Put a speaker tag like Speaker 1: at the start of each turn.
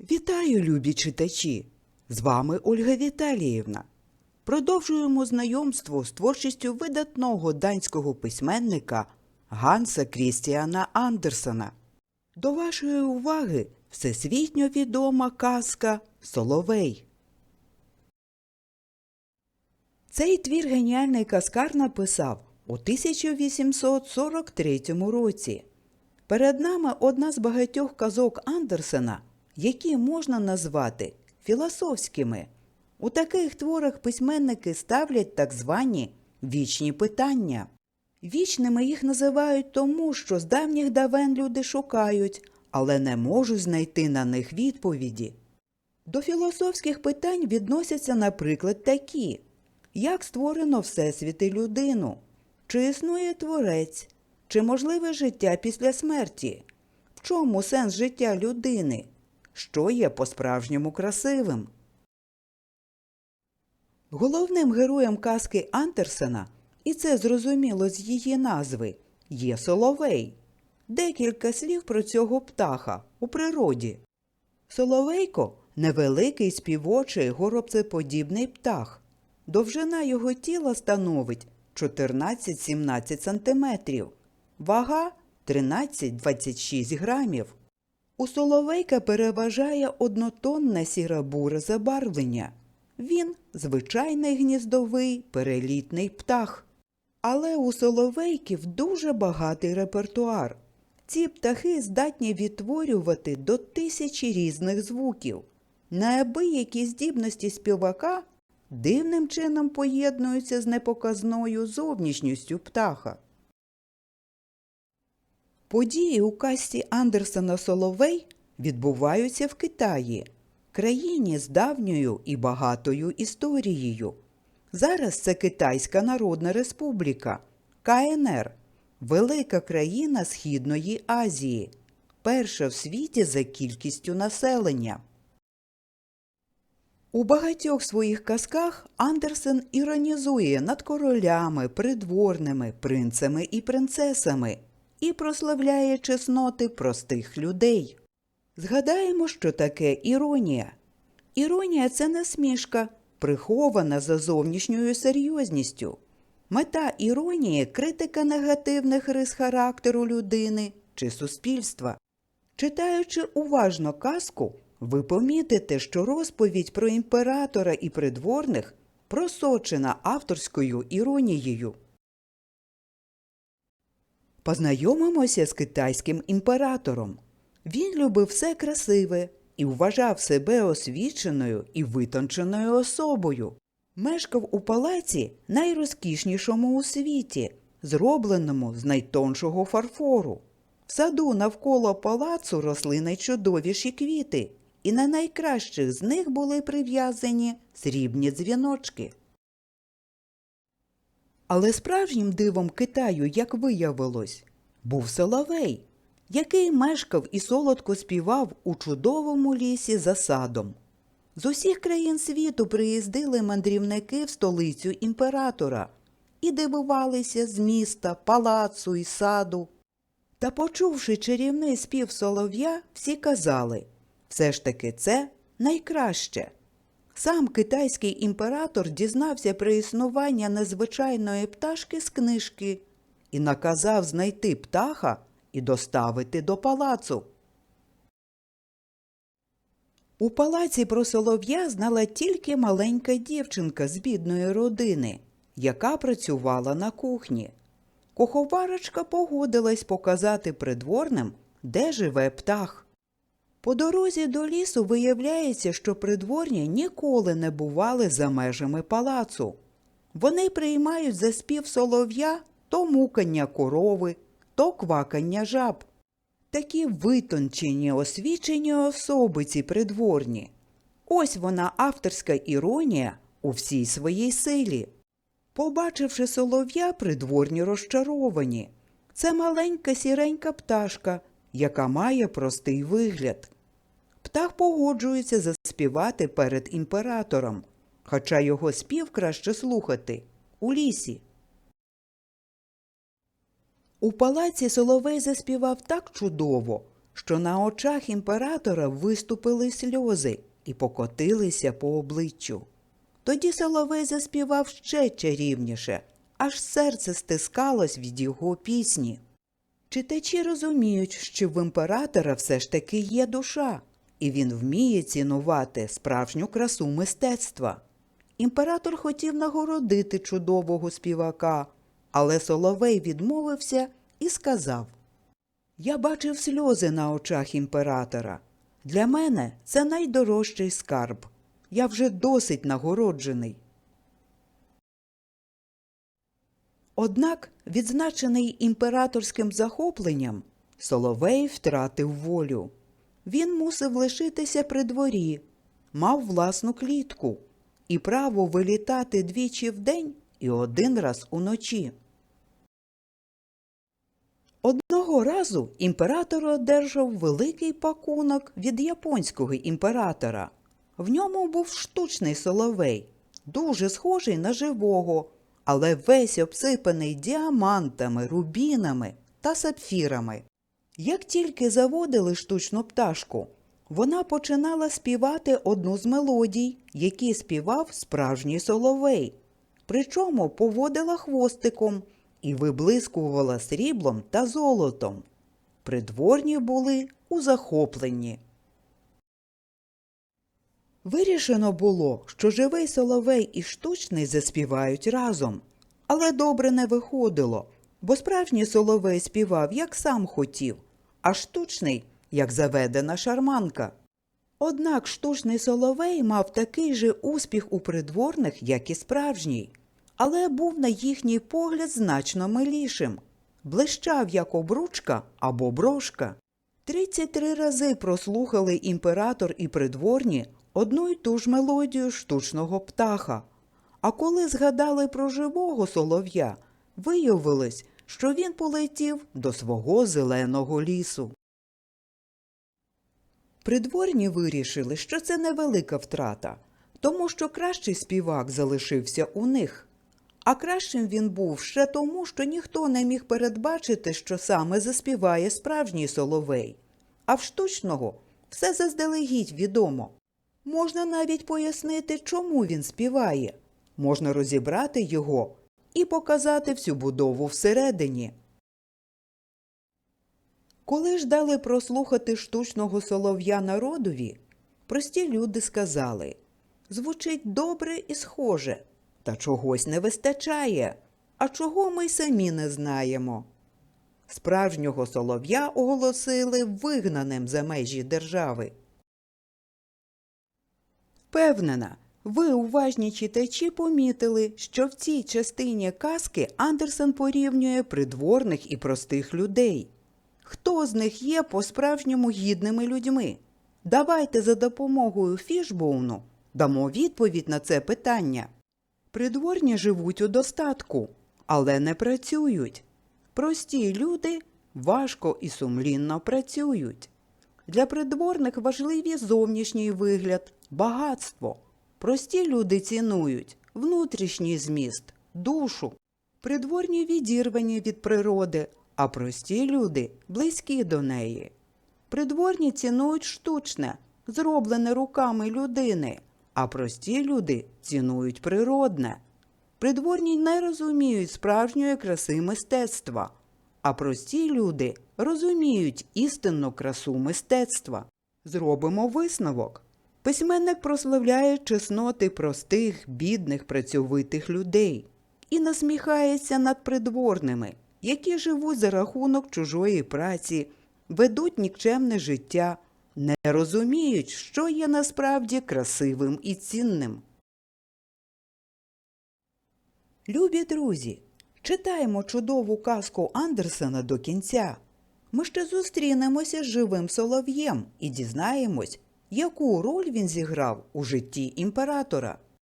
Speaker 1: Вітаю, любі читачі! З вами Ольга Віталіївна. Продовжуємо знайомство з творчістю видатного данського письменника Ганса Крістіана Андерсена. До вашої уваги всесвітньо відома казка Соловей. Цей твір геніальний казкар написав у 1843 році. Перед нами одна з багатьох казок Андерсена, які можна назвати філософськими. У таких творах письменники ставлять так звані вічні питання. Вічними їх називають тому, що з давніх давен люди шукають, але не можуть знайти на них відповіді. До філософських питань відносяться, наприклад, такі: як створено Всесвіт і людину? Чи існує творець? Чи можливе життя після смерті? В чому сенс життя людини? Що є по-справжньому красивим? Головним героєм казки Андерсена, і це зрозуміло з її назви, є Соловей. Декілька слів про цього птаха у природі. Соловейко невеликий співочий горобцеподібний птах. Довжина його тіла становить 14-17 см, вага 13-26 грамів. У соловейка переважає однотонне сіро-буре забарвлення. Він звичайний гніздовий перелітний птах. Але у соловейків дуже багатий репертуар. Ці птахи здатні відтворювати до тисячі різних звуків. Неабиякі здібності співака дивним чином поєднуються з непоказною зовнішністю птаха. Події у касті Андерсена Соловей відбуваються в Китаї, країні з давньою і багатою історією. Зараз це Китайська Народна Республіка, КНР, велика країна Східної Азії, перша в світі за кількістю населення. У багатьох своїх казках Андерсен іронізує над королями, придворними, принцами і принцесами і прославляє чесноти простих людей. Згадаємо, що таке іронія. Іронія це насмішка, прихована за зовнішньою серйозністю. Мета іронії критика негативних рис характеру людини чи суспільства. Читаючи уважно казку, ви помітите, що розповідь про імператора і придворних просочена авторською іронією. Познайомимося з китайським імператором. Він любив все красиве і вважав себе освіченою і витонченою особою. Мешкав у палаці найрозкішнішому у світі, зробленому з найтоншого фарфору. В саду навколо палацу росли найчудовіші квіти, і на найкращих з них були прив'язані срібні дзвіночки. Але справжнім дивом Китаю, як виявилось, був Соловей, який мешкав і солодко співав у чудовому лісі за садом. З усіх країн світу приїздили мандрівники в столицю імператора і дивувалися з міста, палацу і саду. Та, почувши чарівний спів солов'я, всі казали все ж таки це найкраще. Сам китайський імператор дізнався про існування незвичайної пташки з книжки і наказав знайти птаха і доставити до палацу. У палаці про солов'я знала тільки маленька дівчинка з бідної родини, яка працювала на кухні. Куховарочка погодилась показати придворним, де живе птах. По дорозі до лісу виявляється, що придворні ніколи не бували за межами палацу. Вони приймають за спів солов'я то мукання корови, то квакання жаб. Такі витончені, освічені особи ці придворні. Ось вона авторська іронія у всій своїй силі. Побачивши солов'я, придворні розчаровані. Це маленька сіренька пташка, яка має простий вигляд. Птах погоджується заспівати перед імператором, хоча його спів краще слухати у лісі. У палаці Соловей заспівав так чудово, що на очах імператора виступили сльози і покотилися по обличчю. Тоді Соловей заспівав ще чарівніше, аж серце стискалось від його пісні. Читачі розуміють, що в імператора все ж таки є душа, і він вміє цінувати справжню красу мистецтва. Імператор хотів нагородити чудового співака, але Соловей відмовився і сказав Я бачив сльози на очах імператора. Для мене це найдорожчий скарб. Я вже досить нагороджений. Однак, відзначений імператорським захопленням, Соловей втратив волю. Він мусив лишитися при дворі, мав власну клітку і право вилітати двічі в день і один раз уночі. Одного разу імператор одержав великий пакунок від японського імператора. В ньому був штучний соловей, дуже схожий на живого, але весь обсипаний діамантами, рубінами та сапфірами. Як тільки заводили штучну пташку, вона починала співати одну з мелодій, які співав справжній соловей, причому поводила хвостиком і виблискувала сріблом та золотом. Придворні були у захопленні. Вирішено було, що живий соловей і штучний заспівають разом, але добре не виходило, бо справжній соловей співав, як сам хотів, а штучний, як заведена шарманка. Однак штучний соловей мав такий же успіх у придворних, як і справжній, але був на їхній погляд значно милішим, блищав як обручка або брошка. Тридцять три рази прослухали імператор і придворні одну й ту ж мелодію штучного птаха. А коли згадали про живого солов'я, виявилось, що він полетів до свого зеленого лісу. Придворні вирішили, що це невелика втрата, тому що кращий співак залишився у них. А кращим він був ще тому, що ніхто не міг передбачити, що саме заспіває справжній соловей, а в штучного все заздалегідь відомо. Можна навіть пояснити, чому він співає, можна розібрати його і показати всю будову всередині. Коли ж дали прослухати штучного солов'я народові, прості люди сказали звучить добре і схоже, та чогось не вистачає, а чого ми й самі не знаємо. Справжнього солов'я оголосили вигнаним за межі держави. Впевнена, ви, уважні читачі, помітили, що в цій частині казки Андерсен порівнює придворних і простих людей. Хто з них є по-справжньому гідними людьми? Давайте за допомогою Фішбоуну дамо відповідь на це питання. Придворні живуть у достатку, але не працюють. Прості люди важко і сумлінно працюють. Для придворних важливі зовнішній вигляд, багатство. Прості люди цінують внутрішній зміст, душу. Придворні відірвані від природи, а прості люди близькі до неї. Придворні цінують штучне, зроблене руками людини, а прості люди цінують природне. Придворні не розуміють справжньої краси мистецтва, а прості люди розуміють істинну красу мистецтва. Зробимо висновок. Письменник прославляє чесноти простих, бідних, працьовитих людей і насміхається над придворними, які живуть за рахунок чужої праці, ведуть нікчемне життя, не розуміють, що є насправді красивим і цінним. Любі друзі, читаємо чудову казку Андерсена до кінця. Ми ще зустрінемося з живим солов'єм і дізнаємось, яку роль він зіграв у житті імператора.